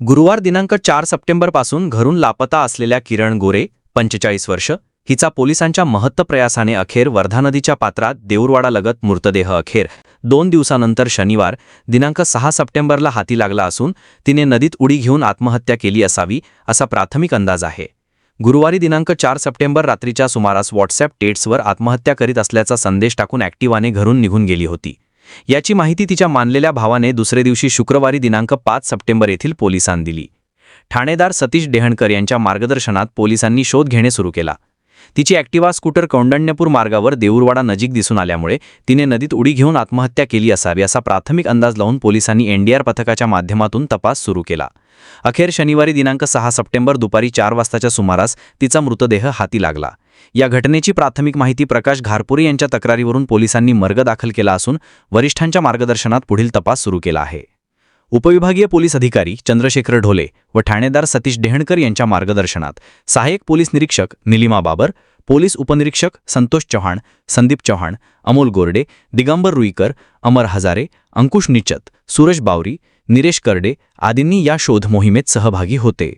गुरुवार दिनांक चार सप्टेंबरपासून घरून लापता असलेल्या किरण गोरे पंचेचाळीस वर्ष हिचा पोलिसांच्या महत्त प्रयासाने अखेर वर्धा नदीच्या पात्रात देऊरवाडालगत मृतदेह अखेर. दोन दिवसानंतर शनिवार दिनांक सहा सप्टेंबरला हाती लागला असून तिने नदीत उडी घेऊन आत्महत्या केली असावी असा प्राथमिक अंदाज आहे. गुरुवारी दिनांक चार सप्टेंबर रात्रीच्या सुमारास व्हॉट्सअप टेट्सवर आत्महत्या करीत असल्याचा संदेश टाकून ॲक्टिवाने घरून निघून गेली होती. याची माहिती तिच्या मानलेल्या भावाने दुसरे दिवशी शुक्रवारी दिनांक पाच सप्टेंबर येथील पोलिसांना दिली. ठाणेदार सतीश डेहणकर यांच्या मार्गदर्शनात पोलिसांनी शोध घेणे सुरू केला. तिची ॲक्टिवा स्कूटर कौंडण्यपूर मार्गावर देऊरवाडा नजीक दिसून आल्यामुळे तिने नदीत उडी घेऊन आत्महत्या केली असावी असा प्राथमिक अंदाज लावून पोलिसांनी एनडीआर पथकाच्या माध्यमातून तपास सुरू केला. अखेर शनिवारी दिनांक सहा सप्टेंबर दुपारी चार वाजताच्या सुमारास तिचा मृतदेह हाती लागला. या घटनेची प्राथमिक माहिती प्रकाश घारपुरे यांच्या तक्रारीवरून पोलिसांनी मर्ग दाखल केला असून वरिष्ठांच्या मार्गदर्शनात पुढील तपास सुरू केला आहे. उपविभागीय पोलीस अधिकारी चंद्रशेखर ढोले व ठाणेदार सतीश डेहणकर यांच्या मार्गदर्शनात सहाय्यक पोलीस निरीक्षक निलिमा बाबर पोलीस उपनिरीक्षक संतोष चव्हाण संदीप चव्हाण अमोल गोरडे दिगंबर रुईकर अमर हजारे अंकुश निचत सूरज बावरी निरेश करडे आदींनी या शोध मोहिमेत सहभागी होते.